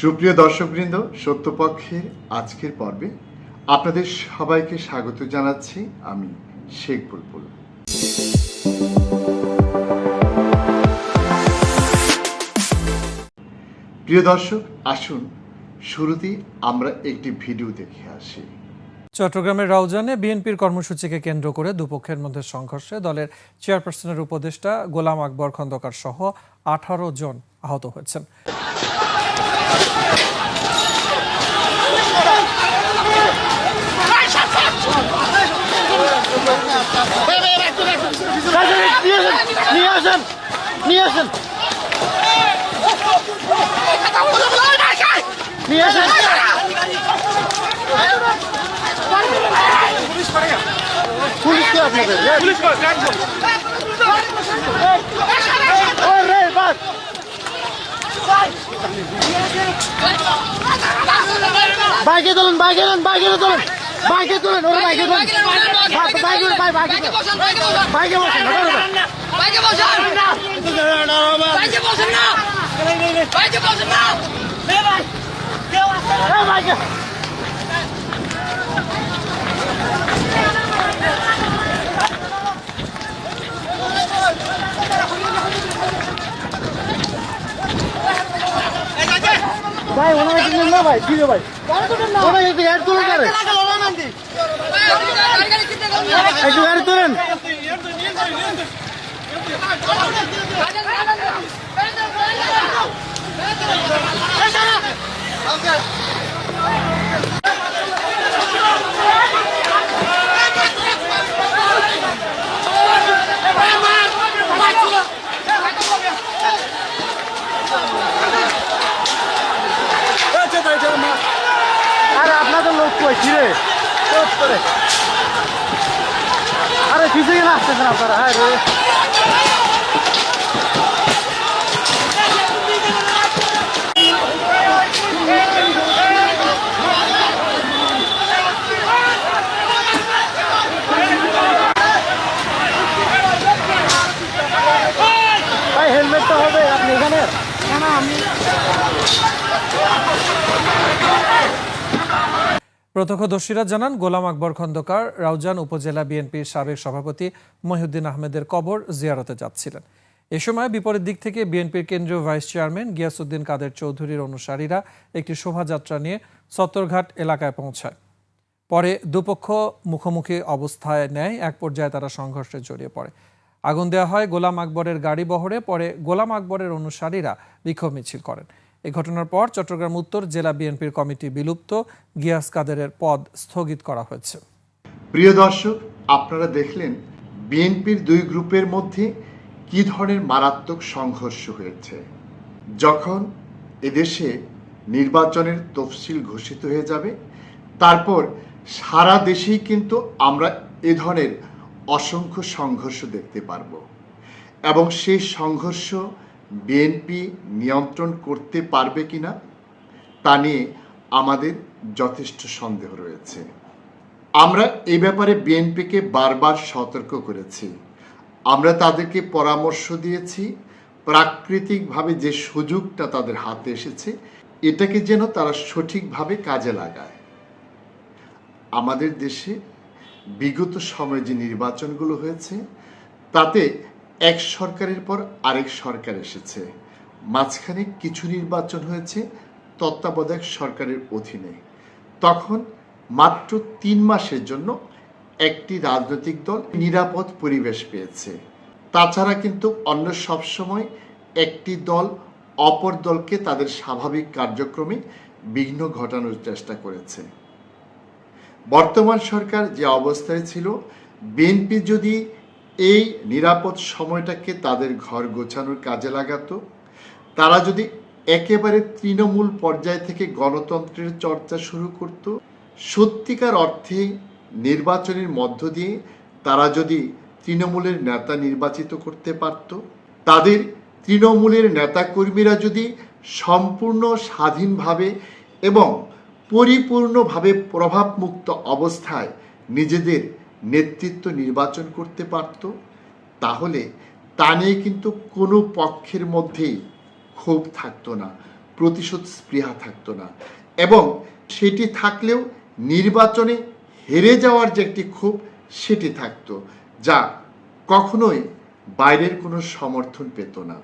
সুপ্রিয় দর্শকবৃন্দ, সত্যপক্ষের আজকের পর্বে আপনাদের সবাইকে স্বাগত জানাচ্ছি আমি শেখ বুলবুল। প্রিয় দর্শক, আসুন, শুরুতেই আমরা একটি ভিডিও দেখে আসি। চট্টগ্রামের রাউজানে বিএনপির কর্মসূচিকে কেন্দ্র করে দুপক্ষের মধ্যে সংঘর্ষে দলের চেয়ারপারসনের উপদেষ্টা গোলাম আকবর খন্দকার সহ আঠারো জন আহত হয়েছেন। নিয়ে আসেন নিয়ে আসেন নিয়ে আসেন পুলিশ কে আপনাদের ওই রে বাস বাইকে তুলুন বাইকে তুলুন ওরা বাইকে তুলুন বাইকে ভাই বাইকে তুলুন বাইকে বসেন বাইকে বসেন। বাইকে বসেন না। বাইকে বসেন না। বাইকে। ভাই ওনারা কি না ভাই কি ভাই? গাড়ি তুলুন করে। একটু গাড়ি তোলেন আরে আপনাদের লোক কই কি রে চুপ আরে কিছু কেন আসতেছেন আপনারা। হ্যাঁ হেলমেট তো হবে আপনি এখানে? না আমি প্রত্যক্ষদর্শীরা জানান, গোলাম আকবর খন্দকার রাউজান উপজেলা বিএনপির সাবেক সভাপতি মহিউদ্দিন আহমেদের কবর জিয়ারতে যাচ্ছিলেন। এ সময় বিপরীত দিক থেকে বিএনপির কেন্দ্রীয় ভাইস চেয়ারম্যান গিয়াসুদ্দিন কাদের চৌধুরীর অনুসারীরা একটি শোভাযাত্রা নিয়ে সত্তরঘাট এলাকায় পৌঁছায়। পরে দুপক্ষ মুখোমুখি অবস্থায় নেয়, এক পর্যায়ে তারা সংঘর্ষে জড়িয়ে পড়ে। আগুন দেওয়া হয় গোলাম আকবরের গাড়ি বহরে, পরে গোলাম আকবরের অনুসারীরা বিক্ষোভ মিছিল করেন। এই ঘটনার পর চট্টগ্রাম উত্তর জেলা বিএনপির কমিটি বিলুপ্ত, গিয়াস কাদেরের পদ স্থগিত করা হয়েছে। প্রিয় দর্শক, আপনারা দেখলেন বিএনপির দুই গ্রুপের মধ্যে কি ধরনের মারাত্মক সংঘর্ষ হয়েছে। যখন এদেশে নির্বাচনের তফসিল ঘোষিত হয়ে যাবে, তারপর সারা দেশেই কিন্তু আমরা এ ধরনের অসংখ্য সংঘর্ষ দেখতে পারব। এবং সেই সংঘর্ষ বিএনপি নিয়ন্ত্রণ করতে পারবে কিনা তা নিয়ে আমাদের যথেষ্ট সন্দেহ রয়েছে। আমরা এই ব্যাপারে বিএনপিকে বারবার সতর্ক করেছি। আমরা তাদেরকে পরামর্শ দিয়েছি, প্রাকৃতিকভাবে যে সুযোগটা তাদের হাতে এসেছে, এটাকে যেন তারা সঠিকভাবে কাজে লাগায়। আমাদের দেশে বিগত সময়ে যে নির্বাচনগুলো হয়েছে, তাতে এক সরকারের পর আরেক সরকার এসেছে। মাঝখানে কিছু নির্বাচন হয়েছে, তত্ত্বাবধায়ক সরকারের অধীনে। তখন মাত্র তিন মাসের জন্য একটি রাজনৈতিক দল নিরাপদ পরিবেশ পেয়েছে। তাছাড়া কিন্তু অন্য সব সময় একটি দল অপর দলকে তাদের স্বাভাবিক কার্যক্রমে বিঘ্ন ঘটানোর চেষ্টা করেছে। বর্তমান সরকার যে অবস্থায় ছিল, বিএনপি যদি এই নিরাপদ সময়টাকে তাদের ঘর গোছানোর কাজে লাগাতো। তারা যদি একেবারে তৃণমূল পর্যায় থেকে গণতন্ত্রের চর্চা শুরু করত, সত্যিকার অর্থে নির্বাচনের মধ্য দিয়ে তারা যদি তৃণমূলের নেতা নির্বাচিত করতে পারত, তাদের তৃণমূলের নেতাকর্মীরা যদি সম্পূর্ণ স্বাধীনভাবে এবং পরিপূর্ণভাবে প্রভাবমুক্ত অবস্থায় নিজেদের নেতৃত্ব নির্বাচন করতে পারত, তাহলে তা নিয়ে কিন্তু কোনো পক্ষের মধ্যেই ক্ষোভ থাকতো না, প্রতিশোধ স্পৃহা থাকতো না। এবং সেটি থাকলেও নির্বাচনে হেরে যাওয়ার যে একটি ক্ষোভ, সেটি থাকতো, যা কখনোই বাইরের কোনো সমর্থন পেত না।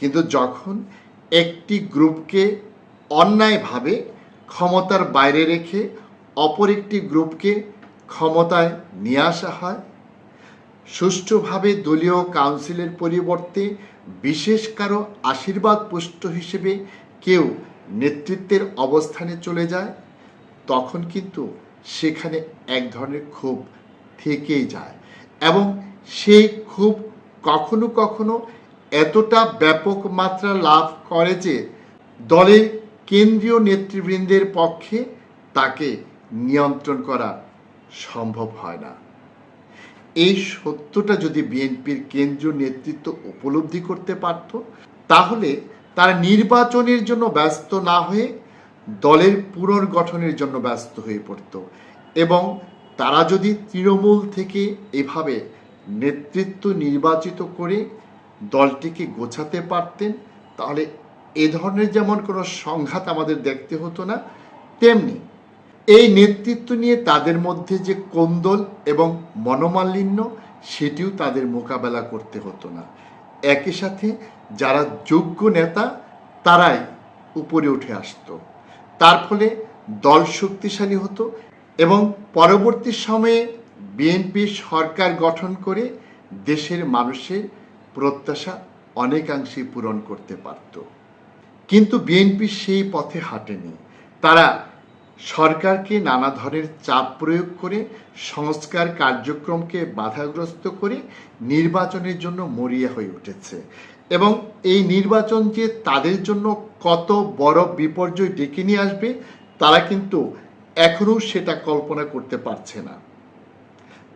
কিন্তু যখন একটি গ্রুপকে অন্যায়ভাবে ক্ষমতার বাইরে রেখে অপর একটি গ্রুপকে ক্ষমতায় নিয়ে আসা হয়। সুষ্ঠুভাবে দলীয় কাউন্সিলের পরিবর্তে বিশেষ কারও আশীর্বাদ পুষ্ট হিসেবে কেউ নেতৃত্বের অবস্থানে চলে যায়, তখন কিন্তু সেখানে এক ধরনের ক্ষোভ থেকেই যায় এবং সেই ক্ষোভ কখনো কখনো এতটা ব্যাপক মাত্রা লাভ করে যে দলের কেন্দ্রীয় নেতৃবৃন্দের পক্ষে তাকে নিয়ন্ত্রণ করা সম্ভব হয় না। এই সত্যটা যদি বিএনপির কেন্দ্রীয় নেতৃত্ব উপলব্ধি করতে পারত, তাহলে তারা নির্বাচনের জন্য ব্যস্ত না হয়ে দলের পুনর্গঠনের জন্য ব্যস্ত হয়ে পড়ত এবং তারা যদি তৃণমূল থেকে এভাবে নেতৃত্ব নির্বাচিত করে দলটিকে গোছাতে পারতেন, তাহলে এ ধরনের যেমন কোনো সংঘাত আমাদের দেখতে হতো না, তেমনি এই নেতৃত্ব নিয়ে তাদের মধ্যে যে কোন্দল এবং মনোমালিন্য, সেটিও তাদের মোকাবেলা করতে হতো না। একই সাথে যারা যোগ্য নেতা, তারাই উপরে উঠে আসতো। তার ফলে দল শক্তিশালী হতো এবং পরবর্তী সময়ে বিএনপি সরকার গঠন করে দেশের মানুষের প্রত্যাশা অনেকাংশেই পূরণ করতে পারত। কিন্তু বিএনপি সেই পথে হাঁটেনি। তারা সরকারকে নানা ধরনের চাপ প্রয়োগ করে সংস্কার কার্যক্রমকে বাধাগ্রস্ত করে নির্বাচনের জন্য মরিয়া হয়ে উঠেছে। এবং এই নির্বাচন যে তাদের জন্য কত বড় বিপর্যয় ডেকে নিয়ে আসবে, তারা কিন্তু এখনও সেটা কল্পনা করতে পারছে না।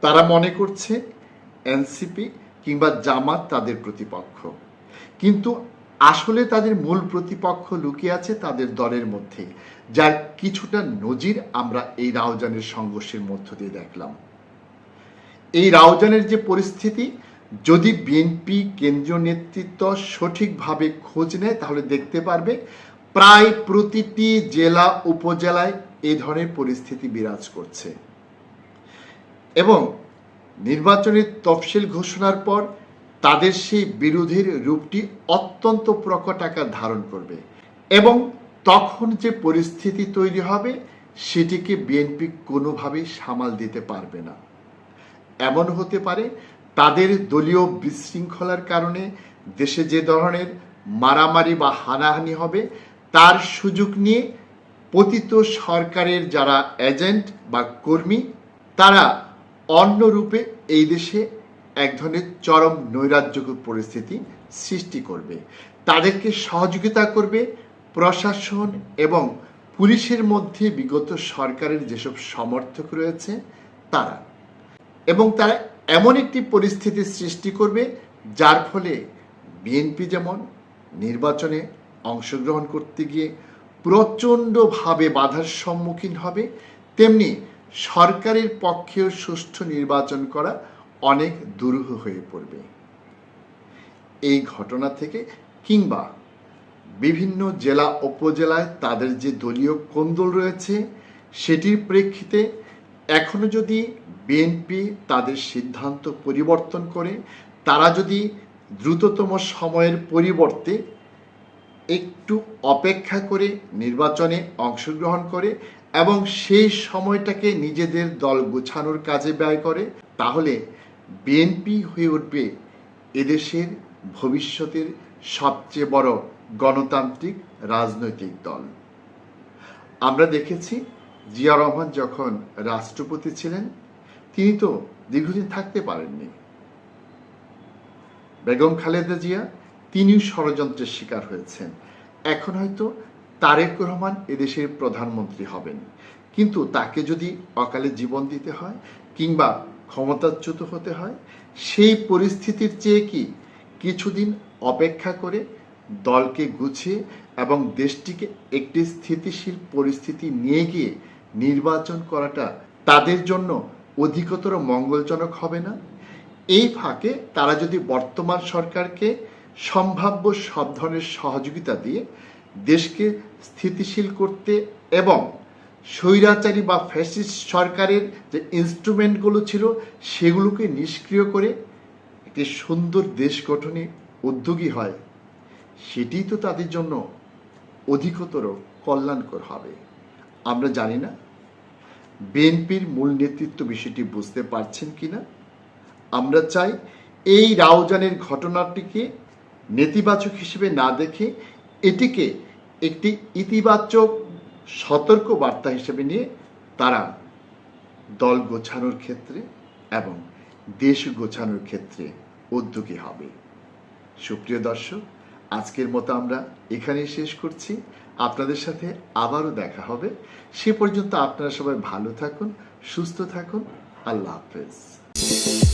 তারা মনে করছে, এনসিপি কিংবা জামাত তাদের প্রতিপক্ষ। কিন্তু আসলে তাদের মূল প্রতিপক্ষ লুকিয়ে আছে তাদের দলের মধ্যে, যার কিছুটা নজির আমরা এই রাউজানের সংঘর্ষের মধ্য দিয়ে দেখলাম। এই রাউজানের যে পরিস্থিতি, যদি বিএনপি কেন্দ্রীয় নেতৃত্ব সঠিকভাবে খোঁজ নেয়, তাহলে দেখতে পারবে প্রায় প্রতিটি জেলা, উপজেলায় এই ধরনের পরিস্থিতি বিরাজ করছে। এবং নির্বাচনের তফসিল ঘোষণার পর তাদের সেই বিরোধীর রূপটি অত্যন্ত প্রকট আকার ধারণ করবে এবং তখন যে পরিস্থিতি তৈরি হবে, সেটিকে বিএনপি কোনোভাবেই সামাল দিতে পারবে না। এমন হতে পারে তাদের দলীয় বিশৃঙ্খলার কারণে দেশে যে ধরনের মারামারি বা হানাহানি হবে, তার সুযোগ নিয়ে পতিত সরকারের যারা এজেন্ট বা কর্মী, তারা অন্য রূপে এই দেশে এক ধরনের চরম নৈরাজ্যকর পরিস্থিতি সৃষ্টি করবে। তাদেরকে সহযোগিতা করবে প্রশাসন এবং পুলিশের মধ্যে বিগত সরকারের যেসব সমর্থক রয়েছে, তারা। এবং তারা এমন একটি পরিস্থিতি সৃষ্টি করবে, যার ফলে বিএনপি যেমন নির্বাচনে অংশগ্রহণ করতে গিয়ে প্রচণ্ডভাবে বাধার সম্মুখীন হবে, তেমনি সরকারের পক্ষেও সুষ্ঠু নির্বাচন করা অনেক দুরূহ হয়ে পড়বে। এই ঘটনা থেকে কিংবা বিভিন্ন জেলা উপজেলায় তাদের যে দলীয় কোন্দল রয়েছে, সেটির প্রেক্ষিতে এখনও যদি বিএনপি তাদের সিদ্ধান্ত পরিবর্তন করে, তারা যদি দ্রুততম সময়ের পরিবর্তে একটু অপেক্ষা করে নির্বাচনে অংশগ্রহণ করে এবং সেই সময়টাকে নিজেদের দল গোছানোর কাজে ব্যয় করে, তাহলে বিএনপি হয়ে উঠবে এদেশের ভবিষ্যতের সবচেয়ে বড় গণতান্ত্রিক রাজনৈতিক দল। আমরা দেখেছি জিয়া রহমান যখন রাষ্ট্রপতি ছিলেন, তিনি তো দীর্ঘদিন থাকতে পারেননি। বেগম খালেদা জিয়া তিনিও ষড়যন্ত্রের শিকার হয়েছেন। এখন হয়তো তারেক রহমান এদেশের প্রধানমন্ত্রী হবেন। কিন্তু তাকে যদি অকালে জীবন দিতে হয় কিংবা ক্ষমতাচ্যুত হতে হয়। সেই পরিস্থিতির চেয়ে কি কিছুদিন অপেক্ষা করে দলকে গুছিয়ে এবং দেশটিকে একটি স্থিতিশীল পরিস্থিতি নিয়ে গিয়ে নির্বাচন করাটা তাদের জন্য অধিকতর মঙ্গলজনক হবে না? এই ফাঁকে তারা যদি বর্তমান সরকারকে সম্ভাব্য সব ধরনের সহযোগিতা দিয়ে দেশকে স্থিতিশীল করতে এবং স্বৈরাচারী বা ফ্যাসিস্ট সরকারের যে ইনস্ট্রুমেন্টগুলো ছিল, সেগুলোকে নিষ্ক্রিয় করে একটি সুন্দর দেশ গঠনে উদ্যোগী হয়। সেটিই তো তাদের জন্য অধিকতর কল্যাণকর হবে। আমরা জানি না বিএনপির মূল নেতৃত্ব বিষয়টি বুঝতে পারছেন কিনা। আমরা চাই এই রাউজানের ঘটনাটিকে নেতিবাচক হিসেবে না দেখে এটিকে একটি ইতিবাচক সতর্ক বার্তা হিসেবে নিয়ে তারা দল গোছানোর ক্ষেত্রে এবং দেশ গোছানোর ক্ষেত্রে উদ্যোগী হবে। সুপ্রিয় দর্শক, আজকের মতো আমরা এখানেই শেষ করছি। আপনাদের সাথে আবারও দেখা হবে। সে পর্যন্ত আপনারা সবাই ভালো থাকুন, সুস্থ থাকুন। আল্লাহ হাফেজ।